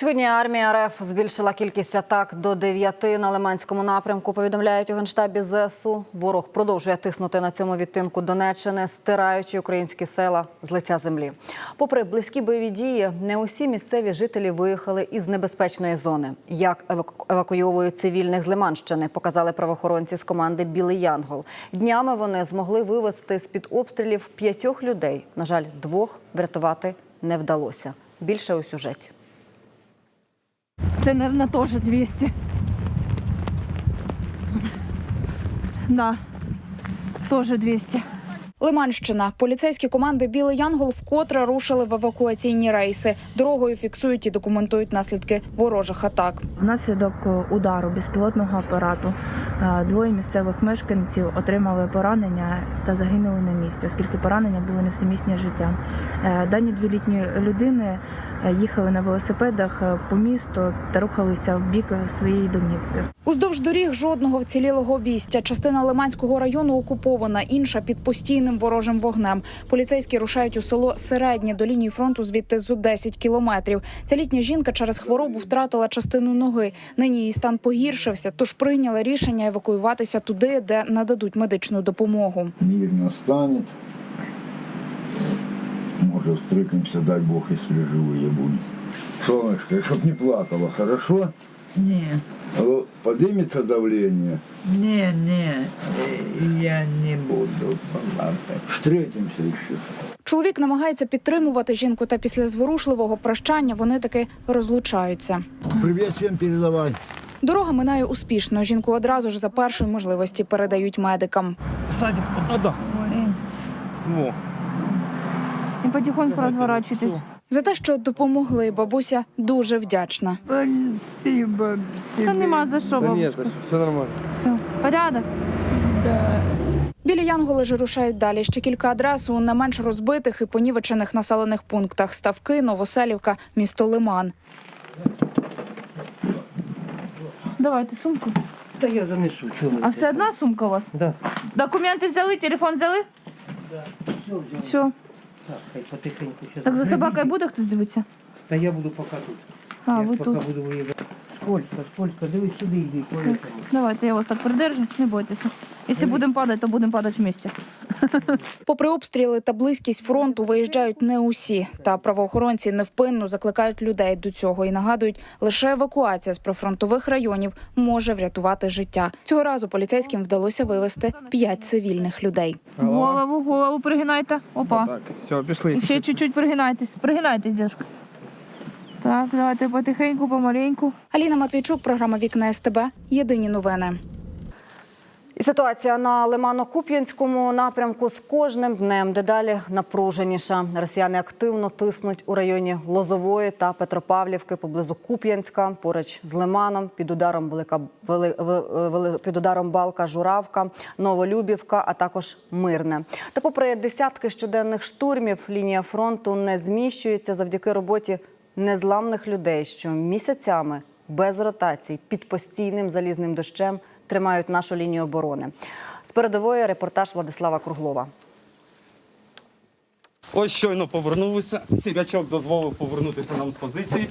Сьогодні армія РФ збільшила кількість атак до дев'яти на Лиманському напрямку. Повідомляють у генштабі ЗСУ. Ворог продовжує тиснути на цьому відтинку Донеччини, стираючи українські села з лиця землі. Попри близькі бойові дії, не усі місцеві жителі виїхали із небезпечної зони. Як еваку- евакуйовують цивільних з Лиманщини, показали правоохоронці з команди Білий Янгол. Днями вони змогли вивезти з під обстрілів п'ятьох людей. На жаль, двох врятувати не вдалося. Більше у сюжеті. Це, наверное, теж 200. Да, теж 200. Лиманщина. Поліцейські команди Білий Янгол вкотре рушили в евакуаційні рейси. Дорогою фіксують і документують наслідки ворожих атак. Внаслідок удару безпілотного апарату е, двоє місцевих мешканців отримали поранення та загинули на місці, оскільки поранення були несумісні з життям. Е, Дані дві літні людини е, їхали на велосипедах по місту та рухалися в бік своєї домівки. Уздовж доріг жодного вцілілого обійстя. Частина Лиманського району окупована, інша під постійним ворожим вогнем. Поліцейські рушають у село Середнє до лінії фронту звідти зо 10 кілометрів. Ця літня жінка через хворобу втратила частину ноги. Нині її стан погіршився, тож прийняли рішення евакуюватися туди, де нададуть медичну допомогу. мирно станет. Может, встретимся, дай Бог, если живые будем. Солнышко, чтоб не плакала, хорошо? Ні, Алло, Поднимется давление, ні, ні, е, я не буду плакати. встретимся еще. Чоловік намагається підтримувати жінку, та після зворушливого прощання вони таки розлучаються. Привет всем передавай. Дорога минає успішно. Жінку одразу ж за першої можливості передають медикам. Сзади. А, да. І потихоньку розворачуйтесь. За те, що допомогли, бабуся дуже вдячна. Спасибо Та нема за що, Да за что, все нормально. Все, порядок. Да. Біля Янголи ж рушають далі. Ще кілька адрес у не менш розбитих і понівечених населених пунктах: Ставки, Новоселівка, місто Лиман. Давайте сумку. Да я занесу, чего А все одна сумка у вас? Да. Документи взяли, телефон взяли? Все. Так, хай потихеньку. Так за собакою буде хтось дивитися? Да я буду пока тут. А, я ви ж тут. буду воевать. Сколько, сколько, дивись сюди йди, по. Давайте я вас так придержу, не бойтеся. Якщо будемо падати, то будемо падати вместе. Попри обстріли та близькість фронту, виїжджають не усі. Та правоохоронці невпинно закликають людей до цього і нагадують, лише евакуація з прифронтових районів може врятувати життя. Цього разу поліцейським вдалося вивезти п'ять цивільних людей. Голову, голову пригинайте. Опа. Так, все, пішли. І ще чуть-чуть пригинайтесь. Пригинайтесь, дядька. Так, давайте потихеньку, помаленьку. Аліна Матвійчук, програма Вікна СТБ. Єдині новини. І ситуація на Лимано-Куп'янському напрямку з кожним днем дедалі напруженіша. Росіяни активно тиснуть у районі Лозової та Петропавлівки поблизу Куп'янська, поруч з Лиманом, під ударом Велика Вели, Вели- Вели- під ударом Балка, Журавка, Новолюбівка, а також Мирне. Та попри десятки щоденних штурмів, лінія фронту не зміщується завдяки роботі незламних людей, що місяцями без ротацій під постійним залізним дощем тримають нашу лінію оборони. З передової репортаж Владислава Круглова. Ось щойно повернулися. Сірячок дозволив повернутися нам з позиції.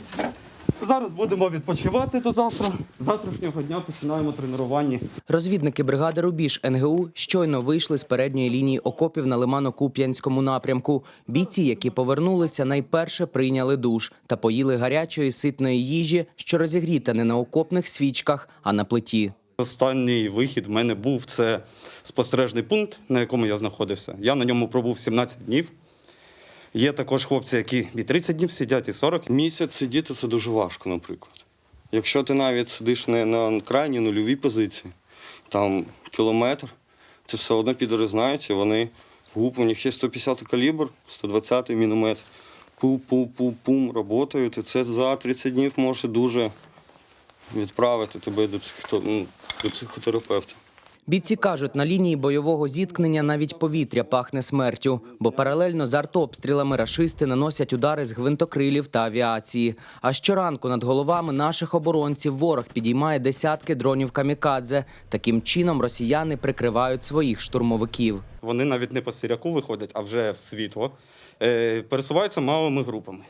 Зараз будемо відпочивати до завтра. З Завтрашнього дня починаємо тренування. Розвідники бригади Рубіж НГУ щойно вийшли з передньої лінії окопів на Лимано-Куп'янському напрямку. Бійці, які повернулися, найперше прийняли душ та поїли гарячої ситної їжі, що розігріта не на окопних свічках, а на плиті. Останній вихід в мене був це спостережний пункт, на якому я знаходився. Я на ньому пробув 17 днів. Є також хлопці, які і 30 днів сидять, і 40. Місяць сидіти це дуже важко, наприклад. Якщо ти навіть сидиш не на крайній нульовій позиції, там кілометр, це все одно підори знають, і вони гуп, у них є 150 калібр, 120 міномет. Пу-пу-пу-пум, работають, і це за 30 днів може дуже відправити тебе до, психото... ну, до психотерапевта. Бійці кажуть, на лінії бойового зіткнення навіть повітря пахне смертю, бо паралельно з артобстрілами рашисти наносять удари з гвинтокрилів та авіації. А щоранку над головами наших оборонців ворог підіймає десятки дронів камікадзе. Таким чином росіяни прикривають своїх штурмовиків. Вони навіть не по сіряку виходять, а вже в світло. Е, пересуваються малими групами.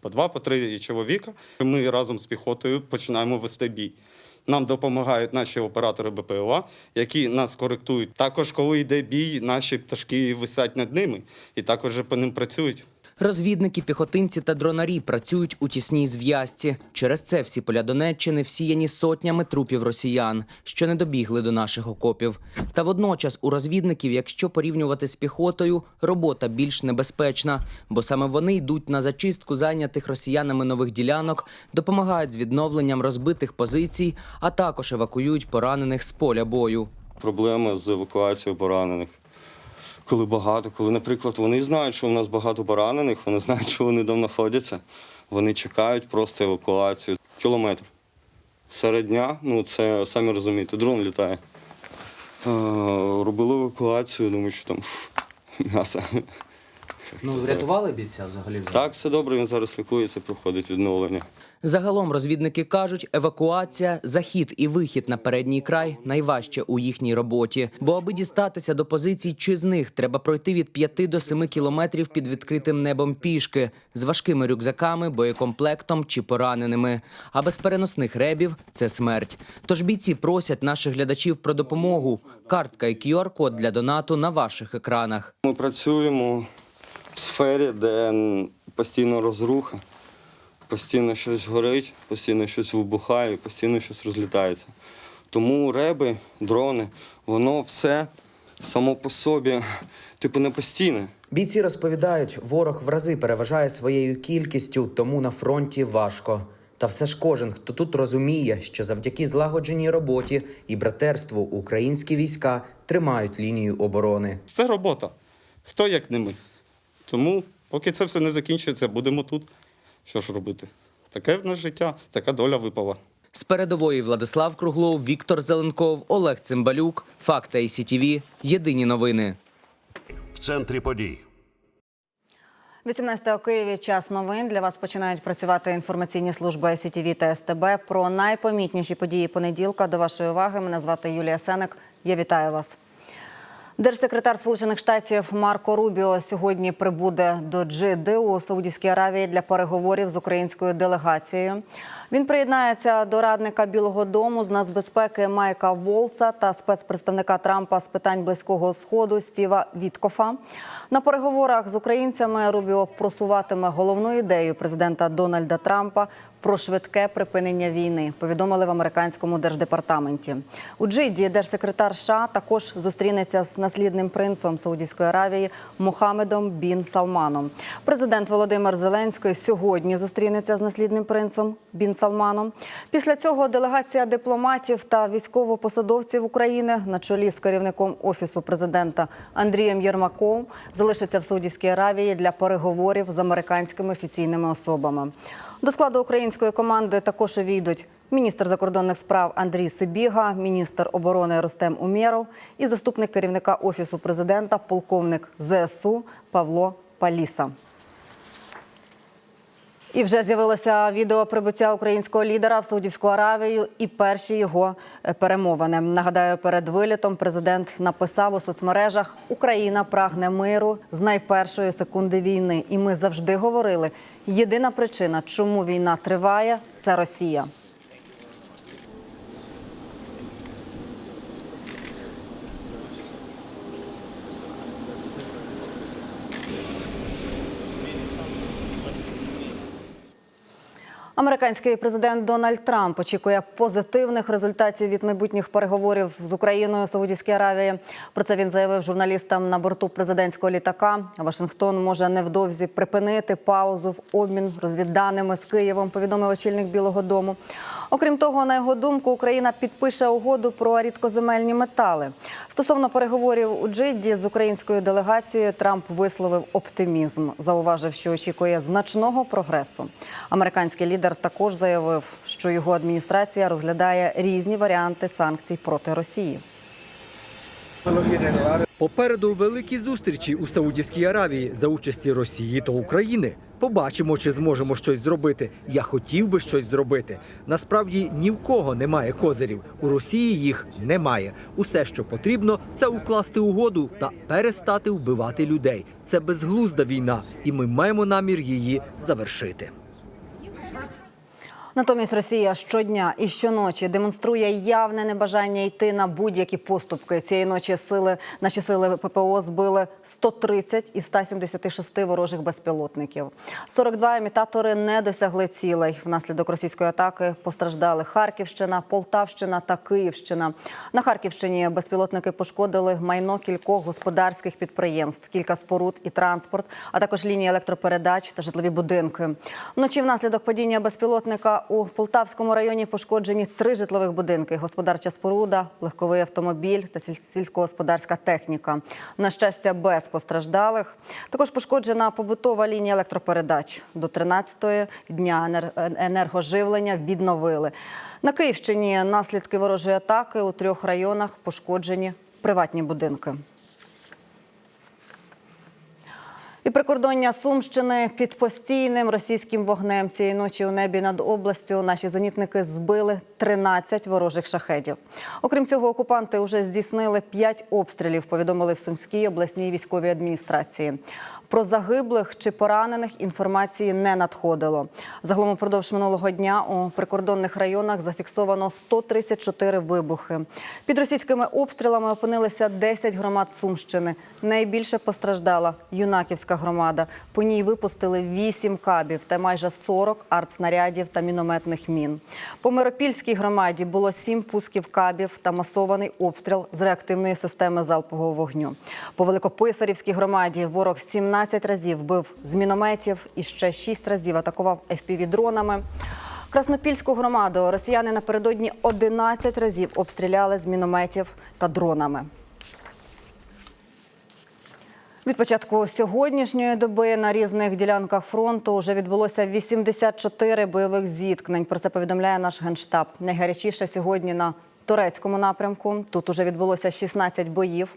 по два, по три чоловіка. Ми разом з піхотою починаємо вести бій. Нам допомагають наші оператори БПЛА, які нас коректують. Також, коли йде бій, наші пташки висять над ними і також по ним працюють. Розвідники, піхотинці та дронарі працюють у тісній зв'язці. Через це всі поля Донеччини всіяні сотнями трупів росіян, що не добігли до наших окопів. Та водночас у розвідників, якщо порівнювати з піхотою, робота більш небезпечна, бо саме вони йдуть на зачистку зайнятих росіянами нових ділянок, допомагають з відновленням розбитих позицій, а також евакуюють поранених з поля бою. Проблеми з евакуацією поранених. Коли багато, коли, наприклад, вони знають, що в нас багато поранених, вони знають, що вони там знаходяться. Вони чекають просто евакуацію. Кілометр. Серед дня, ну це самі розумієте, дрон літає. Е, робили евакуацію, думаю, що там фу, м'ясо. Ну врятували бійця взагалі? Так, все добре, він зараз лікується, проходить відновлення. Загалом розвідники кажуть, евакуація, захід і вихід на передній край найважче у їхній роботі. Бо аби дістатися до позицій, чи з них треба пройти від 5 до 7 кілометрів під відкритим небом пішки з важкими рюкзаками, боєкомплектом чи пораненими. А без переносних ребів це смерть. Тож бійці просять наших глядачів про допомогу. Картка і QR-код для донату на ваших екранах. Ми працюємо в сфері, де постійно розруха, постійно щось горить, постійно щось вибухає, постійно щось розлітається. Тому реби, дрони, воно все само по собі, типу, не постійне. Бійці розповідають, ворог в рази переважає своєю кількістю, тому на фронті важко. Та все ж кожен, хто тут розуміє, що завдяки злагодженій роботі і братерству українські війська тримають лінію оборони. Це робота. Хто як не ми. Тому, поки це все не закінчується, будемо тут. Що ж робити? Таке в нас життя, така доля випала. З передової Владислав Круглов, Віктор Зеленков, Олег Цимбалюк, Факти ICTV. Єдині новини. в центрі подій. 18 у Києві час новин. Для вас починають працювати інформаційні служби СІТВ та СТБ. Про найпомітніші події понеділка. До вашої уваги мене звати Юлія Сенек. Я вітаю вас. Держсекретар Сполучених Штатів Марко Рубіо сьогодні прибуде до Джиди у Саудівській Аравії для переговорів з українською делегацією. Він приєднається до радника Білого Дому з нацбезпеки Майка Волца та спецпредставника Трампа з питань близького сходу Стіва Віткофа. На переговорах з українцями Рубіо просуватиме головну ідею президента Дональда Трампа про швидке припинення війни. Повідомили в американському держдепартаменті. У Джиді держсекретар США також зустрінеться з наслідним принцем Саудівської Аравії Мухаммедом Бін Салманом. Президент Володимир Зеленський сьогодні зустрінеться з наслідним принцем Бін Салманом. Після цього делегація дипломатів та військовопосадовців України на чолі з керівником офісу президента Андрієм Єрмаком залишиться в Саудівській Аравії для переговорів з американськими офіційними особами. До складу української команди також увійдуть міністр закордонних справ Андрій Сибіга, міністр оборони Ростем Умєров і заступник керівника офісу президента, полковник ЗСУ Павло Паліса. І вже з'явилося відео прибуття українського лідера в Саудівську Аравію і перші його е, перемовини. Нагадаю, перед вилітом президент написав у соцмережах: Україна прагне миру з найпершої секунди війни. І ми завжди говорили: єдина причина, чому війна триває, це Росія. Американський президент Дональд Трамп очікує позитивних результатів від майбутніх переговорів з Україною Саудівській Аравії. Про це він заявив журналістам на борту президентського літака. Вашингтон може невдовзі припинити паузу в обмін розвідданими з Києвом. Повідомив очільник Білого Дому. Окрім того, на його думку, Україна підпише угоду про рідкоземельні метали. Стосовно переговорів у Джидді з українською делегацією, Трамп висловив оптимізм, зауважив, що очікує значного прогресу. Американський лідер також заявив, що його адміністрація розглядає різні варіанти санкцій проти Росії. Попереду великі зустрічі у Саудівській Аравії за участі Росії та України. Побачимо, чи зможемо щось зробити. Я хотів би щось зробити. Насправді ні в кого немає козирів. У Росії їх немає. Усе, що потрібно, це укласти угоду та перестати вбивати людей. Це безглузда війна, і ми маємо намір її завершити. Натомість Росія щодня і щоночі демонструє явне небажання йти на будь-які поступки. Цієї ночі сили наші сили ППО збили 130 із 176 ворожих безпілотників. 42 імітатори не досягли цілей. Внаслідок російської атаки постраждали Харківщина, Полтавщина та Київщина. На Харківщині безпілотники пошкодили майно кількох господарських підприємств, кілька споруд і транспорт, а також лінії електропередач та житлові будинки. Вночі внаслідок падіння безпілотника у Полтавському районі пошкоджені три житлових будинки: господарча споруда, легковий автомобіль та сільськогосподарська техніка. На щастя, без постраждалих. Також пошкоджена побутова лінія електропередач. До 13-ї дня енергоживлення відновили. На Київщині наслідки ворожої атаки у трьох районах пошкоджені приватні будинки. І прикордоння Сумщини під постійним російським вогнем цієї ночі у небі над областю наші зенітники збили 13 ворожих шахедів. Окрім цього, окупанти вже здійснили 5 обстрілів. Повідомили в Сумській обласній військовій адміністрації. Про загиблих чи поранених інформації не надходило. Загалом упродовж минулого дня у прикордонних районах зафіксовано 134 вибухи. Під російськими обстрілами опинилися 10 громад Сумщини. Найбільше постраждала юнаківська громада. По ній випустили 8 кабів та майже 40 артснарядів та мінометних мін. По Миропільській громаді було 7 пусків кабів та масований обстріл з реактивної системи залпового вогню. По Великописарівській громаді ворог 17 разів бив з мінометів і ще 6 разів атакував FPV-дронами. Краснопільську громаду росіяни напередодні 11 разів обстріляли з мінометів та дронами. Від початку сьогоднішньої доби на різних ділянках фронту вже відбулося 84 бойових зіткнень. Про це повідомляє наш генштаб. Найгарячіше сьогодні на турецькому напрямку. Тут уже відбулося 16 боїв.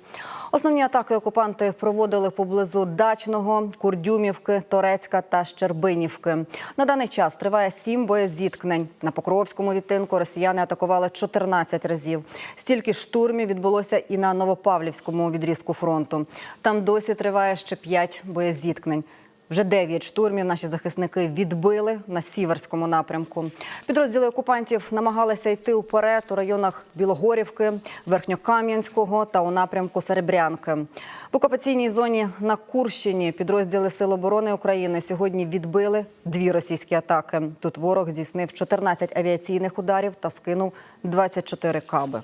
Основні атаки окупанти проводили поблизу Дачного, Курдюмівки, Торецька та Щербинівки. На даний час триває сім боєзіткнень. На Покровському відтинку росіяни атакували 14 разів. Стільки штурмів відбулося і на Новопавлівському відрізку фронту. Там досі триває ще 5 боєзіткнень. Вже дев'ять штурмів наші захисники відбили на сіверському напрямку. Підрозділи окупантів намагалися йти уперед у районах Білогорівки, Верхньокам'янського та у напрямку Серебрянки. В окупаційній зоні на Курщині підрозділи Сил оборони України сьогодні відбили дві російські атаки. Тут ворог здійснив 14 авіаційних ударів та скинув 24 каби.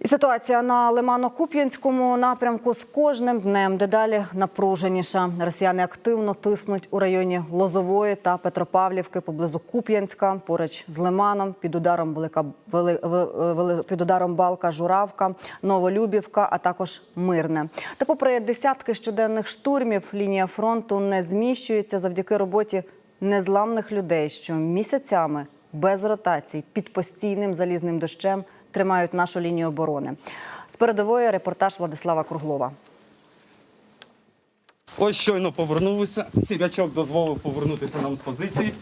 І ситуація на Лимано-Куп'янському напрямку з кожним днем дедалі напруженіша. Росіяни активно тиснуть у районі Лозової та Петропавлівки поблизу Куп'янська, поруч з Лиманом, під ударом Велика Вели, Вели- під ударом Балка, Журавка, Новолюбівка, а також Мирне. Та попри десятки щоденних штурмів, лінія фронту не зміщується завдяки роботі незламних людей, що місяцями без ротацій під постійним залізним дощем тримають нашу лінію оборони. З передової репортаж Владислава Круглова. Ось щойно повернулися. Сірячок дозволив повернутися нам з позиції.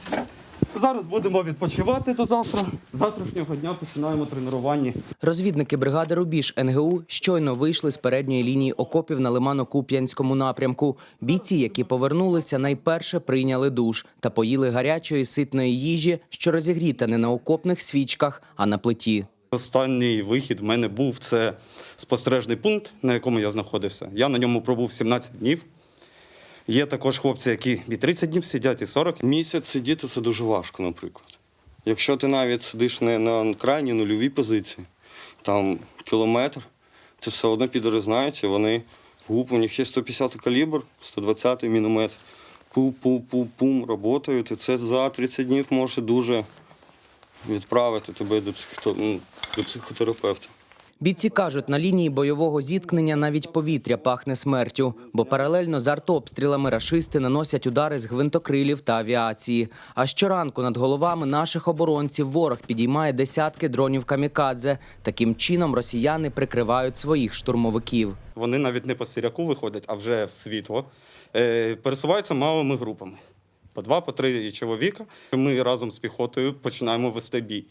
Зараз будемо відпочивати до завтра. Завтрашнього дня починаємо тренування. Розвідники бригади Рубіж НГУ щойно вийшли з передньої лінії окопів на Лимано-Куп'янському напрямку. Бійці, які повернулися, найперше прийняли душ та поїли гарячої ситної їжі, що розігріта не на окопних свічках, а на плиті. Останній вихід в мене був це спостережний пункт, на якому я знаходився. Я на ньому пробув 17 днів. Є також хлопці, які і 30 днів сидять, і 40. Місяць сидіти це дуже важко, наприклад. Якщо ти навіть сидиш не на крайній нульовій позиції, там кілометр, це все одно підори знають, і вони гуп, у них є 150 калібр, 120 міномет. Пу-пу-пу-пум, работають. І це за 30 днів може дуже відправити тебе до, ну, до психотерапевта. Бійці кажуть, на лінії бойового зіткнення навіть повітря пахне смертю, бо паралельно з артобстрілами рашисти наносять удари з гвинтокрилів та авіації. А щоранку над головами наших оборонців ворог підіймає десятки дронів камікадзе. Таким чином росіяни прикривають своїх штурмовиків. Вони навіть не по сіряку виходять, а вже в світло. Е, пересуваються малими групами. По два, по три чоловіка. Ми разом з піхотою починаємо вести бій.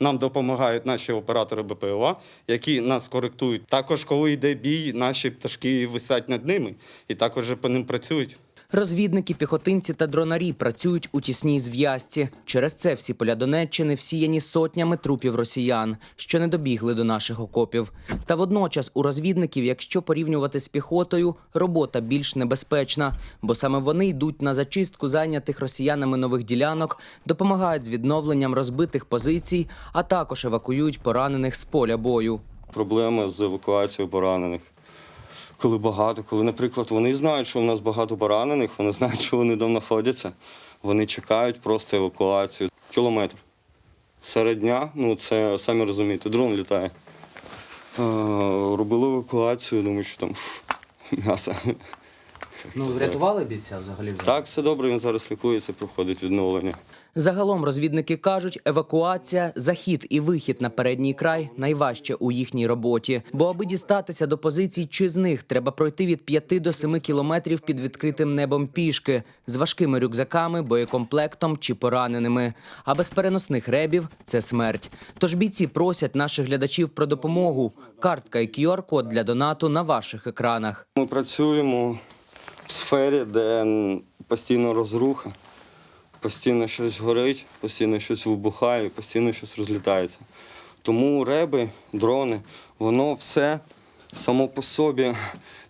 Нам допомагають наші оператори БПЛА, які нас коректують. Також, коли йде бій, наші пташки висять над ними і також по ним працюють. Розвідники, піхотинці та дронарі працюють у тісній зв'язці. Через це всі поля Донеччини всіяні сотнями трупів росіян, що не добігли до наших окопів. Та водночас у розвідників, якщо порівнювати з піхотою, робота більш небезпечна, бо саме вони йдуть на зачистку зайнятих росіянами нових ділянок, допомагають з відновленням розбитих позицій, а також евакуюють поранених з поля бою. Проблеми з евакуацією поранених. Коли багато, коли, наприклад, вони знають, що в нас багато поранених, вони знають, що вони там знаходяться, вони чекають просто евакуацію. Кілометр. Серед дня, ну це самі розумієте, дрон літає. Е, робили евакуацію, думаю, що там фу, м'ясо. Ну врятували бійця взагалі? Так, все добре, він зараз лікується, проходить відновлення. Загалом розвідники кажуть, евакуація, захід і вихід на передній край найважче у їхній роботі. Бо аби дістатися до позицій, чи з них треба пройти від 5 до 7 кілометрів під відкритим небом пішки з важкими рюкзаками, боєкомплектом чи пораненими. А без переносних ребів це смерть. Тож бійці просять наших глядачів про допомогу. Картка і QR-код для донату на ваших екранах. Ми працюємо в сфері, де постійно розруха, постійно щось горить, постійно щось вибухає, постійно щось розлітається. Тому реби, дрони, воно все само по собі,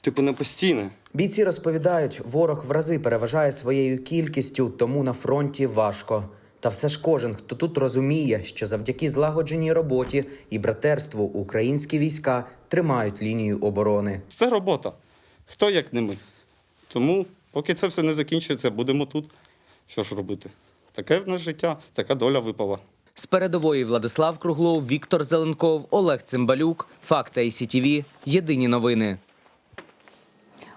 типу, не постійне. Бійці розповідають, ворог в рази переважає своєю кількістю, тому на фронті важко. Та все ж кожен, хто тут розуміє, що завдяки злагодженій роботі і братерству українські війська тримають лінію оборони. Це робота. Хто як не ми. Тому, поки це все не закінчується, будемо тут. Що ж робити? Таке в нас життя, така доля випала. З передової Владислав Круглов, Віктор Зеленков, Олег Цимбалюк. Факти ICTV. Єдині новини.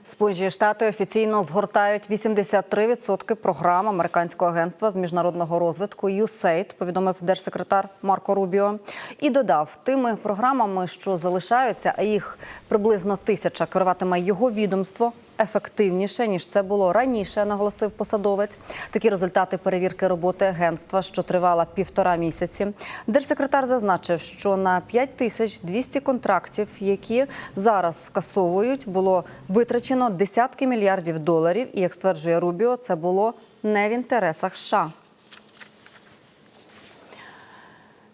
Сполучені Штати офіційно згортають 83% програм американського агентства з міжнародного розвитку USAID, повідомив держсекретар Марко Рубіо. І додав, тими програмами, що залишаються, а їх приблизно тисяча керуватиме його відомство. Ефективніше ніж це було раніше, наголосив посадовець. Такі результати перевірки роботи агентства, що тривала півтора місяці. Держсекретар зазначив, що на 5200 контрактів, які зараз скасовують, було витрачено десятки мільярдів доларів. І як стверджує Рубіо, це було не в інтересах США.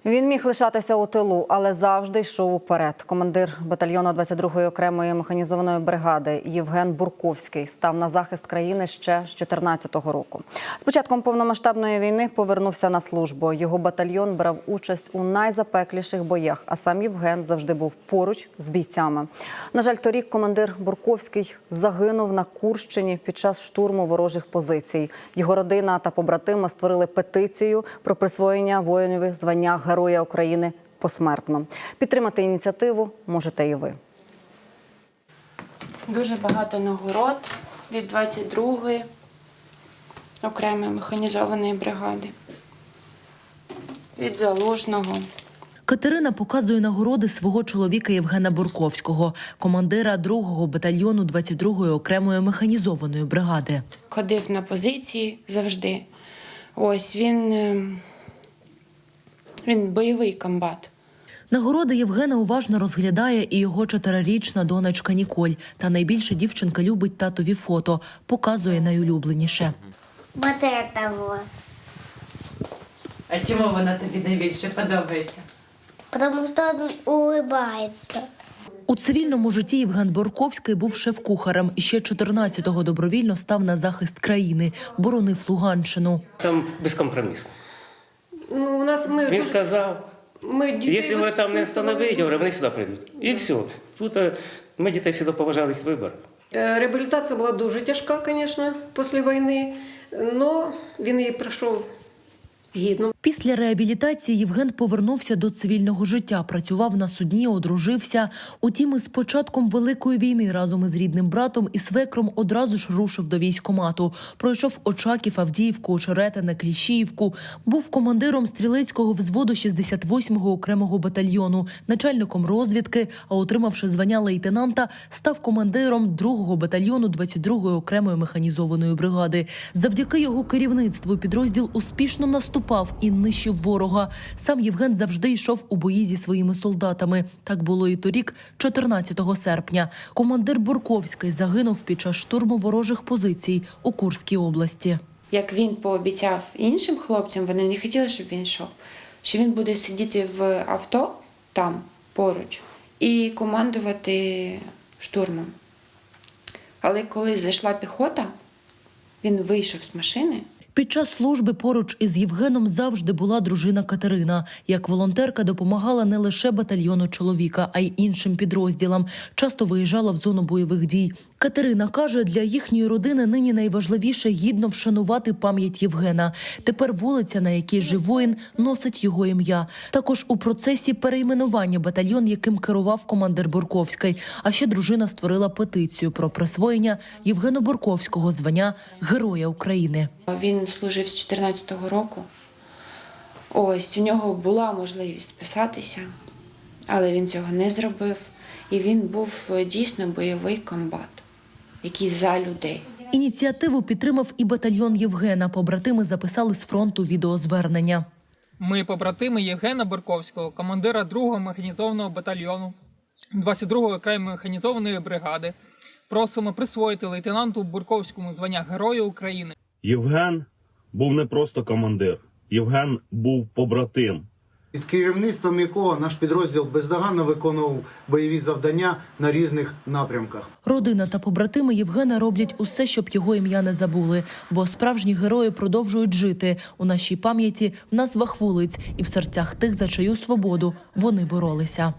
Він міг лишатися у тилу, але завжди йшов уперед. Командир батальйону 22-ї окремої механізованої бригади Євген Бурковський став на захист країни ще з 2014 року. З початком повномасштабної війни повернувся на службу. Його батальйон брав участь у найзапекліших боях, а сам Євген завжди був поруч з бійцями. На жаль, торік командир Бурковський загинув на Курщині під час штурму ворожих позицій. Його родина та побратими створили петицію про присвоєння воїнові звання Героя України посмертно. Підтримати ініціативу можете і ви. Дуже багато нагород від 22-ї окремої механізованої бригади, від залужного. Катерина показує нагороди свого чоловіка Євгена Бурковського, командира 2-го батальйону 22-ї окремої механізованої бригади. Ходив на позиції завжди. Ось він, е, він бойовий комбат. Нагороди Євгена уважно розглядає і його чотирирічна донечка Ніколь. Та найбільше дівчинка любить татові фото, показує найулюбленіше. Вот это вот. А чому вона тобі найбільше подобається? Потому что он улыбается. У цивільному житті Євген Борковський був шеф-кухарем і ще 14-го добровільно став на захист країни, боронив Луганщину. Там безкомпромісно. Ну, у нас ми Він сказав, ми дітей якщо ви там не встановите, вони сюди прийдуть. І все. Тут е, ми дітей завжди поважали їх вибір. Е, Реабілітація була дуже тяжка, звісно, після війни, але він її пройшов гідно. Після реабілітації Євген повернувся до цивільного життя, працював на судні, одружився. Утім, із початком великої війни разом із рідним братом і свекром одразу ж рушив до військомату. Пройшов Очаків, Авдіївку, Очеретине, Кліщіївку. Був командиром стрілецького взводу 68-го окремого батальйону, начальником розвідки. А отримавши звання лейтенанта, став командиром 2-го батальйону 22-ї окремої механізованої бригади. Завдяки його керівництву підрозділ успішно наступав наступав і нищив ворога. Сам Євген завжди йшов у бої зі своїми солдатами. Так було і торік, 14 серпня. Командир Бурковський загинув під час штурму ворожих позицій у Курській області. Як він пообіцяв іншим хлопцям, вони не хотіли, щоб він йшов, що він буде сидіти в авто там поруч і командувати штурмом. Але коли зайшла піхота, він вийшов з машини. Під час служби поруч із Євгеном завжди була дружина Катерина. Як волонтерка допомагала не лише батальйону чоловіка, а й іншим підрозділам. Часто виїжджала в зону бойових дій. Катерина каже, для їхньої родини нині найважливіше гідно вшанувати пам'ять Євгена. Тепер вулиця, на якій жив воїн, носить його ім'я. Також у процесі перейменування батальйон, яким керував командир Бурковський. А ще дружина створила петицію про присвоєння Євгену Бурковського звання Героя України. Він служив з 14-го року. Ось у нього була можливість списатися, але він цього не зробив. І він був е, дійсно бойовий комбат, який за людей. Ініціативу підтримав і батальйон Євгена. Побратими записали з фронту відеозвернення. Ми побратими Євгена Бурковського, командира 2-го механізованого батальйону 22-ї окремої механізованої бригади. Просимо присвоїти лейтенанту Бурковському звання Героя України. Євген був не просто командир, Євген був побратим. Під керівництвом якого наш підрозділ бездоганно виконував бойові завдання на різних напрямках. Родина та побратими Євгена роблять усе, щоб його ім'я не забули, бо справжні герої продовжують жити у нашій пам'яті, в назвах вулиць і в серцях тих, за чию свободу вони боролися.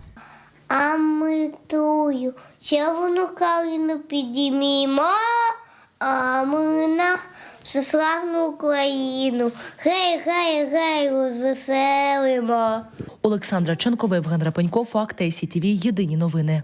А ми тую червону калину підіймімо, а ми на всеславну Україну. Гей, гей, гей, розвеселимо. Олександра Ченкова, Євген Рапенько, Факт ICTV, Єдині новини.